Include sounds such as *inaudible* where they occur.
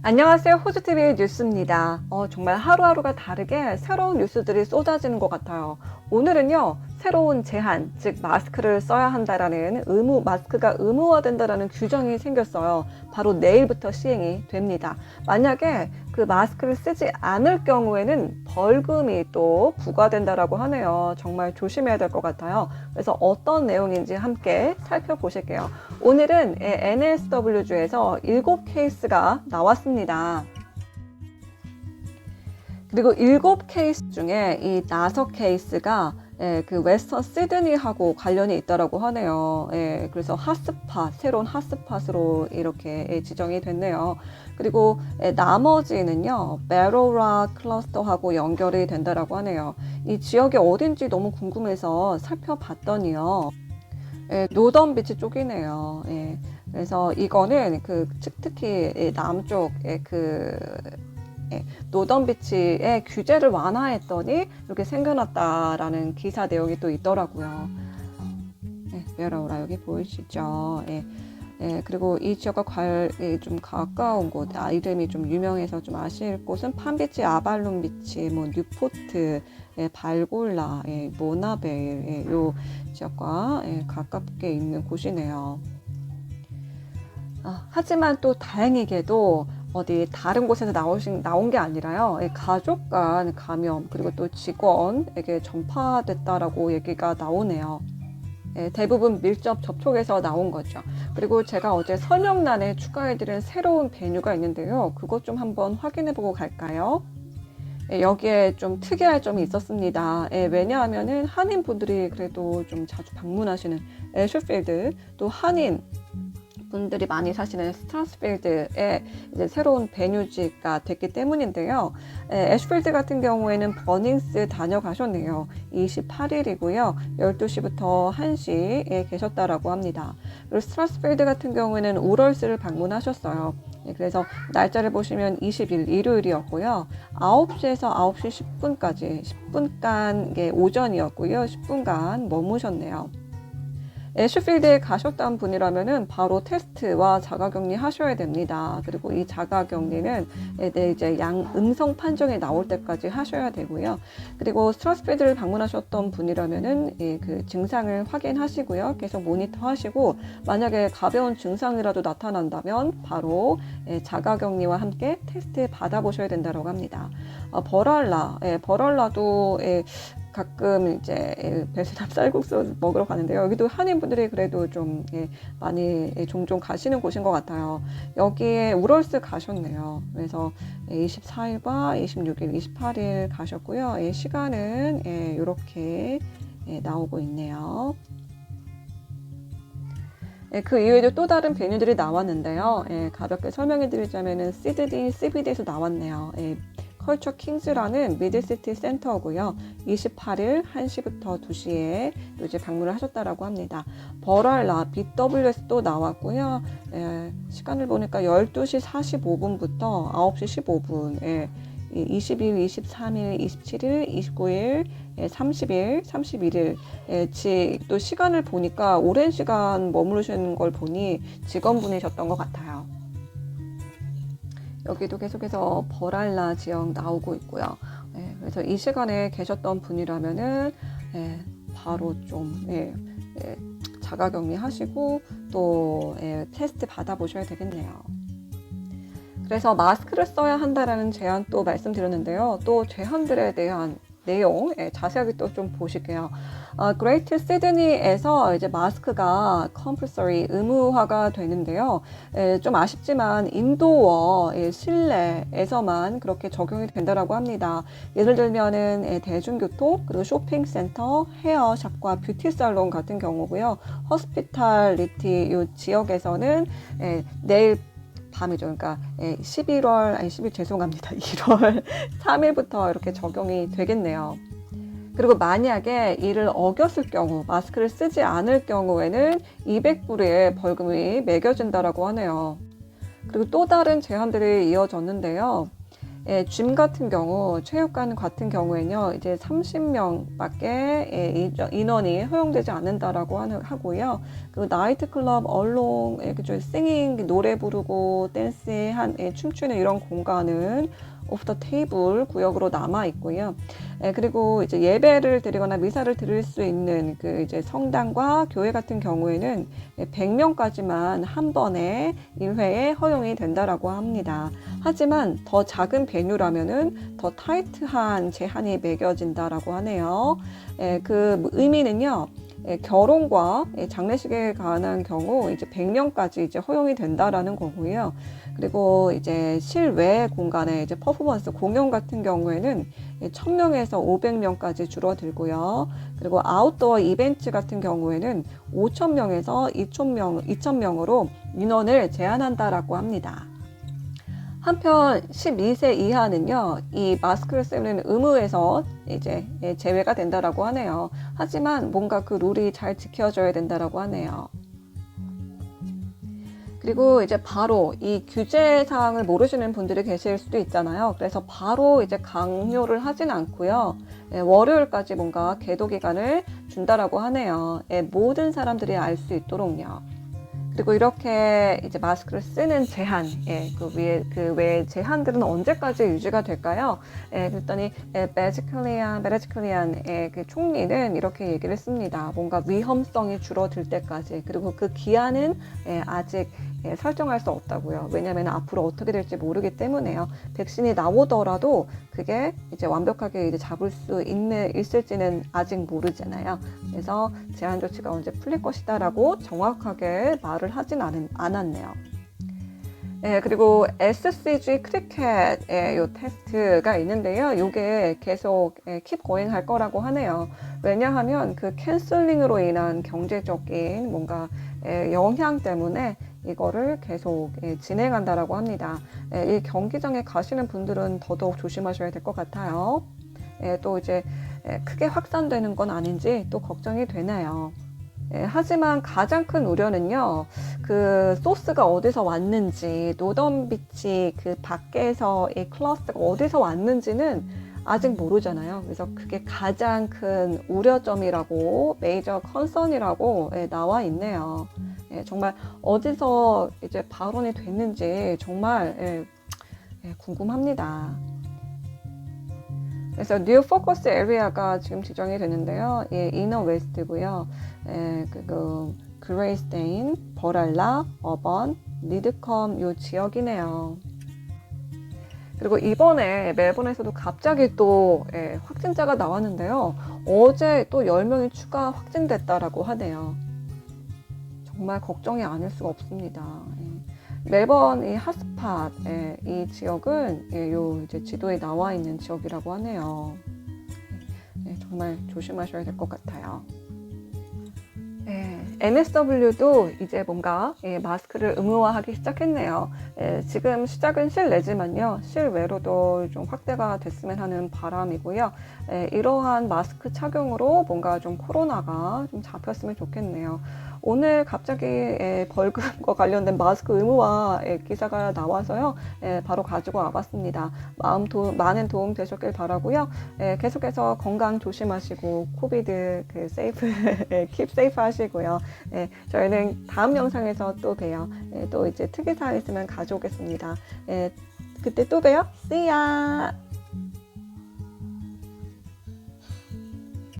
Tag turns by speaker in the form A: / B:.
A: 안녕하세요. 호주TV의 뉴스입니다. 어, 정말 하루하루가 다르게 새로운 뉴스들이 쏟아지는 것 같아요. 오늘은요, 새로운 제한, 즉 마스크를 써야 한다라는 의무, 마스크가 의무화된다라는 규정이 생겼어요. 바로 내일부터 시행이 됩니다. 만약에 그 마스크를 쓰지 않을 경우에는 벌금이 또 부과된다라고 하네요. 정말 조심해야 될 것 같아요. 그래서 어떤 내용인지 함께 살펴보실게요. 오늘은 NSW주에서 7 케이스가 나왔습니다. 그리고 7케이스 중에 이 5케이스가 예, 그 웨스턴 시드니하고 관련이 있다라고 하네요. 예, 그래서 핫스팟, 새로운 핫스팟으로 이렇게 예, 지정이 됐네요. 그리고 예, 나머지는요, 베로라 클러스터하고 연결이 된다라고 하네요. 이 지역이 어딘지 너무 궁금해서 살펴봤더니요. 예, 노던 비치 쪽이네요. 예, 그래서 이거는 그 특히 이 남쪽의 그 예, 노던 비치의 규제를 완화했더니 이렇게 생겨났다라는 기사 내용이 또 있더라고요. 예, 메라오라 여기 보이시죠? 예. 예, 그리고 이 지역과 관, 예, 좀 가까운 곳, 아, 이름이 좀 유명해서 좀 아실 곳은 판비치, 아발론 비치, 뭐, 뉴포트, 예, 발골라, 예, 모나베일, 예, 요 지역과 예, 가깝게 있는 곳이네요. 아, 하지만 또 다행히게도 어디 다른 곳에서 나오신, 나온 게 아니라요. 예, 가족 간 감염, 그리고 또 직원에게 전파됐다라고 얘기가 나오네요. 예, 대부분 밀접 접촉에서 나온 거죠. 그리고 제가 어제 설명란에 추가해드린 새로운 베뉴가 있는데요. 그것 좀 한번 확인해보고 갈까요? 예, 여기에 좀 특이할 점이 있었습니다. 예, 왜냐하면은 한인 분들이 그래도 좀 자주 방문하시는 애슈필드 또 한인 분들이 많이 사시는 스트라스필드에 이제 새로운 베뉴지가 됐기 때문인데요. 에, 애쉬필드 같은 경우에는 버닝스 다녀가셨네요. 28일이고요. 12시부터 1시에 계셨다라고 합니다. 그리고 스트라스필드 같은 경우에는 우럴스를 방문하셨어요. 예, 그래서 날짜를 보시면 20일 일요일이었고요. 9시에서 9시 10분까지 10분간 예, 오전이었고요. 10분간 머무셨네요. 애쉬필드에 가셨던 분이라면은 바로 테스트와 자가격리 하셔야 됩니다. 그리고 이 자가격리는 네, 이제 양 음성 판정이 나올 때까지 하셔야 되고요. 그리고 스트라스필드를 방문하셨던 분이라면은 예, 그 증상을 확인하시고요. 계속 모니터하시고 만약에 가벼운 증상이라도 나타난다면 바로 예, 자가격리와 함께 테스트 받아보셔야 된다고 합니다. 어, 버랄라, 예, 버랄라도 예, 가끔 이제 베트남 쌀국수 먹으러 가는데요. 여기도 한인분들이 그래도 좀 예, 많이 예, 종종 가시는 곳인 것 같아요. 여기에 우럴스 가셨네요. 그래서 24일과 26일, 28일 가셨고요. 예, 시간은 이렇게 나오고 있네요. 그 이외에도 또 다른 베뉴들이 나왔는데요. 가볍게 설명해 드리자면 CDD, CBD에서 나왔네요. 컬처 킹즈라는 미들시티 센터고요. 28일 1시부터 2시에 이제 방문을 하셨다라고 합니다. 버랄라 BWS 도 나왔고요. 예, 시간을 보니까 12시 45분부터 9시 15분. 예, 20일, 23일, 27일, 29일, 30일, 31일, 예, 또 시간을 보니까 오랜 시간 머무르시는 걸 보니 직원분이셨던 것 같아요. 여기도 계속해서 버랄라 지역 나오고 있고요. 예, 그래서 이 시간에 계셨던 분이라면은 예, 바로 좀 예, 예, 자가격리 하시고 또 예, 테스트 받아보셔야 되겠네요. 그래서 마스크를 써야 한다라는 제안 또 말씀드렸는데요. 또 제한들에 대한 내용 예, 자세하게 또 좀 보실게요. 어, 그레이트 시드니에서 이제 마스크가 컴플서리 의무화가 되는데요. 예, 좀 아쉽지만 인도어 예, 실내에서만 그렇게 적용이 된다라고 합니다. 예를 들면은 예, 대중교통 그리고 쇼핑센터, 헤어샵과 뷰티 살론 같은 경우고요. 허스피탈리티 이 지역에서는 예, 내일 밤이죠. 그러니까 11월, 예, 아니 10일 죄송합니다. *laughs* 1월 3일부터 이렇게 적용이 되겠네요. 그리고 만약에 이를 어겼을 경우, 마스크를 쓰지 않을 경우에는 200불의 벌금이 매겨진다라고 하네요. 그리고 또 다른 제한들이 이어졌는데요. 예, 짐 같은 경우 체육관 같은 경우에는요 이제 30명 밖에 예, 이- 인원이 허용되지 않는다라고 하는 하고요. 그 나이트클럽, 얼롱, 이렇게 좀 싱잉 노래 부르고 댄스 한 예, 춤추는 이런 공간은 오프 더 테이블 구역으로 남아 있고요. 예, 그리고 이제 예배를 드리거나 미사를 드릴 수 있는 그 이제 성당과 교회 같은 경우에는 100명까지만 한 번에 1회에 허용이 된다라고 합니다. 하지만 더 작은 베뉴라면은 더 타이트한 제한이 매겨진다라고 하네요. 예, 그 의미는요. 예, 결혼과 예, 장례식에 관한 경우 이제 100명까지 이제 허용이 된다라는 거고요. 그리고 이제 실외 공간에 이제 퍼포먼스 공연 같은 경우에는 1000명에서 500명까지 줄어들고요. 그리고 아웃도어 이벤트 같은 경우에는 5000명에서 2000명, 2000명으로 인원을 제한한다라고 합니다. 한편 12세 이하는요, 이 마스크를 쓰는 의무에서 이제 예, 제외가 된다라고 하네요. 하지만 뭔가 그 룰이 잘 지켜져야 된다라고 하네요. 그리고 이제 바로 이 규제 사항을 모르시는 분들이 계실 수도 있잖아요. 그래서 바로 이제 강요를 하진 않고요. 예, 월요일까지 뭔가 계도 기간을 준다라고 하네요. 예, 모든 사람들이 알 수 있도록요. 그리고 이렇게 이제 마스크를 쓰는 제한, 예, 그 위에 그외 제한들은 언제까지 유지가 될까요? 예, 그랬더니 예, 베지클리안, 베레지클리안 예, 그 총리는 이렇게 얘기를 했습니다. 뭔가 위험성이 줄어들 때까지 그리고 그 기한은 예, 아직 예, 설정할 수 없다고요. 왜냐하면 앞으로 어떻게 될지 모르기 때문에요. 백신이 나오더라도 그게 이제 완벽하게 이제 잡을 수 있는 있을지는 아직 모르잖아요. 그래서 제한 조치가 언제 풀릴 것이다라고 정확하게 말을 하진 않은, 않았네요. 예, 그리고 SCG 크리켓의 요 테스트가 있는데요. 이게 계속 예, 킵 고행 할 거라고 하네요. 왜냐하면 그 캔슬링으로 인한 경제적인 뭔가 예, 영향 때문에 이거를 계속 예, 진행한다라고 합니다. 예, 이 경기장에 가시는 분들은 더더욱 조심하셔야 될 것 같아요. 예, 또 이제 예, 크게 확산되는 건 아닌지 또 걱정이 되네요. 예, 하지만 가장 큰 우려는요, 그 소스가 어디서 왔는지, 노던비치 그 밖에서 이 클러스가 어디서 왔는지는 아직 모르잖아요. 그래서 그게 가장 큰 우려점이라고, 메이저 컨선이라고 예, 나와 있네요. 예, 정말 어디서 이제 발언이 됐는지 정말 예, 예, 궁금합니다. 그래서 뉴 포커스 에리아가 지금 지정이 되는데요. 예, 이너 웨스트고요. 예, 그 그레이스테인, 버랄라, 어번, 리드컴 요 지역이네요. 그리고 이번에 멜번에서도 갑자기 또 예, 확진자가 나왔는데요. 어제 또 10명이 추가 확진됐다라고 하네요. 정말 걱정이 아닐 수가 없습니다. 예. 멜번 이 핫스팟 예, 이 지역은 예, 요 이제 지도에 나와 있는 지역이라고 하네요. 예, 정말 조심하셔야 될 것 같아요. 예, MSW도 이제 뭔가 예, 마스크를 의무화하기 시작했네요. 예, 지금 시작은 실내지만요, 실외로도 좀 확대가 됐으면 하는 바람이고요. 예, 이러한 마스크 착용으로 뭔가 좀 코로나가 좀 잡혔으면 좋겠네요. 오늘 갑자기 예, 벌금과 관련된 마스크 의무화 예, 기사가 나와서요, 예, 바로 가지고 와봤습니다. 마음 도, 많은 도움 되셨길 바라고요. 예, 계속해서 건강 조심하시고 코비드 그 세이프 *laughs* 예, 킵 세이프 하시고요. 예, 저희는 다음 영상에서 또 봬요. 예, 또 이제 특이사항 있으면 가져오겠습니다. 예, 그때 또 봬요. See ya!